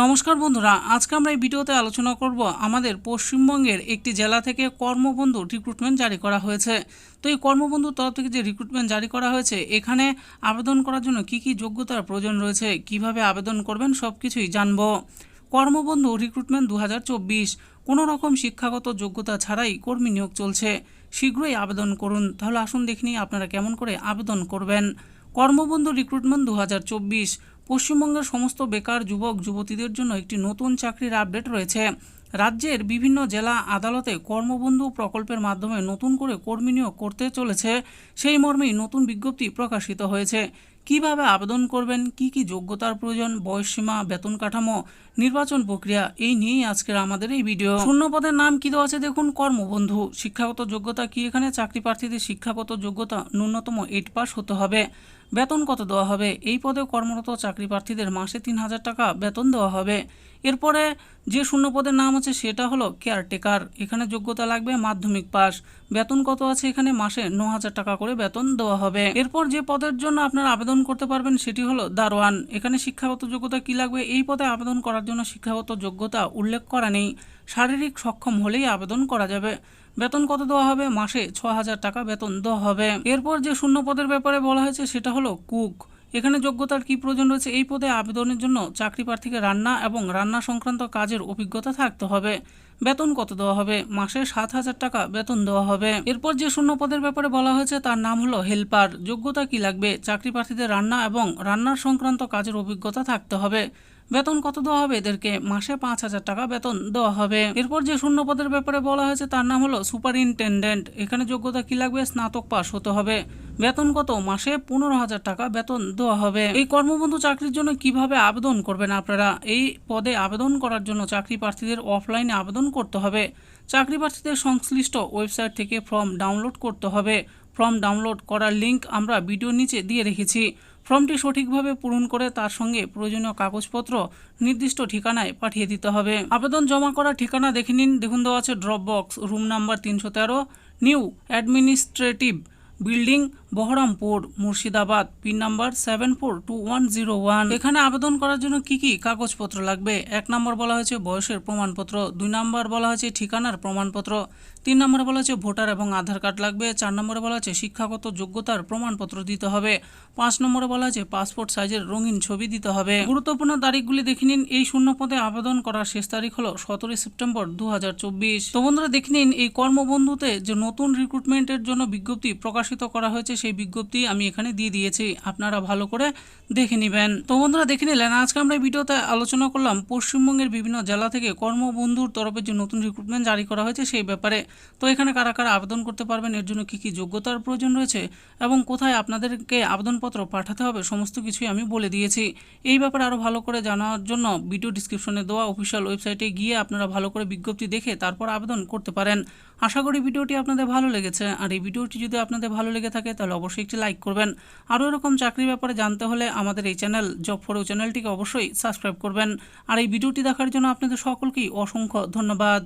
নমস্কার বন্ধুরা, আজকে আমরা এই ভিডিওতে আলোচনা করব আমাদের পশ্চিমবঙ্গের একটি জেলা থেকে কর্মবন্ধু রিক্রুটমেন্ট জারি করা হয়েছে। তো এই কর্মবন্ধুর তরফ থেকে যে রিক্রুটমেন্ট জারি করা হয়েছে, এখানে আবেদন করার জন্য কি কি যোগ্যতার প্রয়োজন রয়েছে, কীভাবে আবেদন করবেন সব কিছুই জানব। কর্মবন্ধু রিক্রুটমেন্ট দু হাজার চব্বিশ কোনো রকম শিক্ষাগত যোগ্যতা ছাড়াই কর্মী নিয়োগ চলছে। শীঘ্রই আবেদন করুন, তাহলে আসুন দেখে নিই আপনারা কেমন করে আবেদন করবেন। কর্মবন্ধু রিক্রুটমেন্ট দু হাজার চব্বিশ পশ্চিমবঙ্গের সমস্ত বেকার যুবক, যুবতীদের জন্য একটি নতুন চাকরির আপডেট রয়েছে। রাজ্যের বিভিন্ন জেলা আদালতে কর্মবন্ধু প্রকল্পের মাধ্যমে নতুন করে কর্মী নিয়োগ করতে চলেছে। সেই মর্মেই নতুন বিজ্ঞপ্তি প্রকাশিত হয়েছে। কীভাবে আবেদন করবেন? কি কি যোগ্যতার প্রয়োজন? বয়সসীমা বেতন কাঠামো, নির্বাচন প্রক্রিয়া, এই নিয়েই আজকের আমাদের এই ভিডিও। শূন্য পদের নাম কি দেওয়া আছে দেখুন? কর্মবন্ধু। শিক্ষাগত যোগ্যতা কি এখানে? চাকরি প্রার্থীদের শিক্ষাগত যোগ্যতা ন্যূনতম এইট পাস হতে হবে। বেতন কত দেওয়া হবে? এই পদে কর্মরত চাকরি প্রার্থীদের মাসে তিন হাজার টাকা বেতন দেওয়া হবে। এরপরে যে শূন্য পদের নাম আছে সেটা হলো কেয়ারটেকার এখানে যোগ্যতা লাগবে মাধ্যমিক পাস বেতন কত আছে এখানে? মাসে ন হাজার টাকা করে বেতন দেওয়া হবে। এরপর যে পদের জন্য আপনার আবেদন করতে পারবেন সেটি হলো, দারোয়ান, এখানে শিক্ষাগত যোগ্যতা কী লাগবে? এই পদে আবেদন করার জন্য শিক্ষাগত যোগ্যতা উল্লেখ করা নেই। শারীরিক সক্ষম হলেই আবেদন করা যাবে। বেতন কত দেওয়া হবে? মাসে ছ হাজার টাকা বেতন দেওয়া হবে। এরপর যে শূন্য পদের ব্যাপারে বলা হয়েছে সেটা হলো কুক। এখানে যোগ্যতার কি প্রয়োজন রয়েছে এই পদে আবেদনের জন্য চাকরি প্রার্থীকে রান্না এবং রান্না সংক্রান্ত কাজের অভিজ্ঞতা থাকতে হবে। বেতন কত দেওয়া হবে? মাসে সাত হাজার টাকা বেতন দেওয়া হবে। এরপর যে শূন্য পদের ব্যাপারে বলা হয়েছে তার নাম হলো হেল্পার। যোগ্যতা কি লাগবে? চাকরি প্রার্থীদের রান্না এবং রান্নার সংক্রান্ত কাজের অভিজ্ঞতা থাকতে হবে। বেতন কত দেওয়া হবে? এদেরকে মাসে পাঁচ হাজার টাকা বেতন দেওয়া হবে। এরপর যে শূন্য পদের ব্যাপারে বলা হয়েছে, তার নাম হলো সুপারিনটেন্ডেন্ট। এখানে যোগ্যতা কি লাগবে? স্নাতক পাস হতে হবে। বেতন কত? মাসে পনেরো হাজার টাকা বেতন দেওয়া হবে। এই কর্মবন্ধু চাকরির জন্য কীভাবে আবেদন করবেন আপনারা? এই পদে আবেদন করার জন্য চাকরি প্রার্থীদের অফলাইনে আবেদন করতে হবে। চাকরি প্রার্থীদের সংশ্লিষ্ট ওয়েবসাইট থেকে ফর্ম ডাউনলোড করতে হবে। ফর্ম ডাউনলোড করার লিংক আমরা ভিডিওর নিচে দিয়ে রেখেছি। ফর্মটি সঠিকভাবে পূরণ করে তার সঙ্গে প্রয়োজনীয় কাগজপত্র নির্দিষ্ট ঠিকানায় পাঠিয়ে দিতে হবে। আবেদন জমা করা ঠিকানা দেখে নিন। দেখুন, দেওয়া আছে ড্রপ বক্স রুম নাম্বার তিনশো তেরো new administrative building Baharampur, Murshidabad, pin number seven four two one zero one এখানে আবেদন করার জন্য কি কি কাগজপত্র লাগবে? এক নম্বর বলা হয়েছে বয়সের প্রমাণপত্র, দুই নম্বর বলা হয়েছে ঠিকানার প্রমাণপত্র, তিন নম্বরে বলা হয়েছে ভোটার এবং আধার কার্ড লাগবে, চার নম্বরে বলা হয়েছে শিক্ষাগত যোগ্যতার প্রমাণপত্র দিতে হবে, পাঁচ নম্বরে বলা হয়েছে পাসপোর্ট সাইজের রঙিন ছবি দিতে হবে। গুরুত্বপূর্ণ তারিখগুলি দেখে নিন, এই শূন্য পদে আবেদন করার শেষ তারিখ হলো সতেরোই সেপ্টেম্বর দু তো বন্ধুরা দেখে নিন, এই কর্মবন্ধুতে যে নতুন রিক্রুটমেন্টের জন্য বিজ্ঞপ্তি প্রকাশিত করা হয়েছে সেই বিজ্ঞপ্তি আমি এখানে দিয়ে দিয়েছি। আপনারা ভালো করে দেখে নেবেন। তো বন্ধুরা, দেখে নিলেন, আজকে আমরা ভিডিওতে আলোচনা করলাম পশ্চিমবঙ্গের বিভিন্ন জেলা থেকে কর্মবন্ধুর তরফে যে নতুন রিক্রুটমেন্ট জারি করা হয়েছে সেই ব্যাপারে। তো এখানে কারা কারা আবেদন করতে পারবেন, এর জন্য কী কী যোগ্যতার প্রয়োজন রয়েছে এবং কোথায় আপনাদেরকে আবেদনপত্র পাঠাতে হবে সমস্ত কিছুই আমি বলে দিয়েছি। এই ব্যাপারে আরও ভালো করে জানার জন্য ভিডিও ডিসক্রিপশনে দেওয়া অফিসিয়াল ওয়েবসাইটে গিয়ে আপনারা ভালো করে বিজ্ঞপ্তি দেখে তারপর আবেদন করতে পারেন। আশা করি ভিডিওটি আপনাদের ভালো লেগেছে। আর এই ভিডিওটি যদি আপনাদের ভালো লেগে থাকে, তাহলে অবশ্যই একটি লাইক করবেন। আরও এরকম চাকরির ব্যাপারে জানতে হলে আমাদের এই চ্যানেল জব ফরও চ্যানেলটিকে অবশ্যই সাবস্ক্রাইব করবেন। আর এই ভিডিওটি দেখার জন্য আপনাদের সকলকেই অসংখ্য ধন্যবাদ।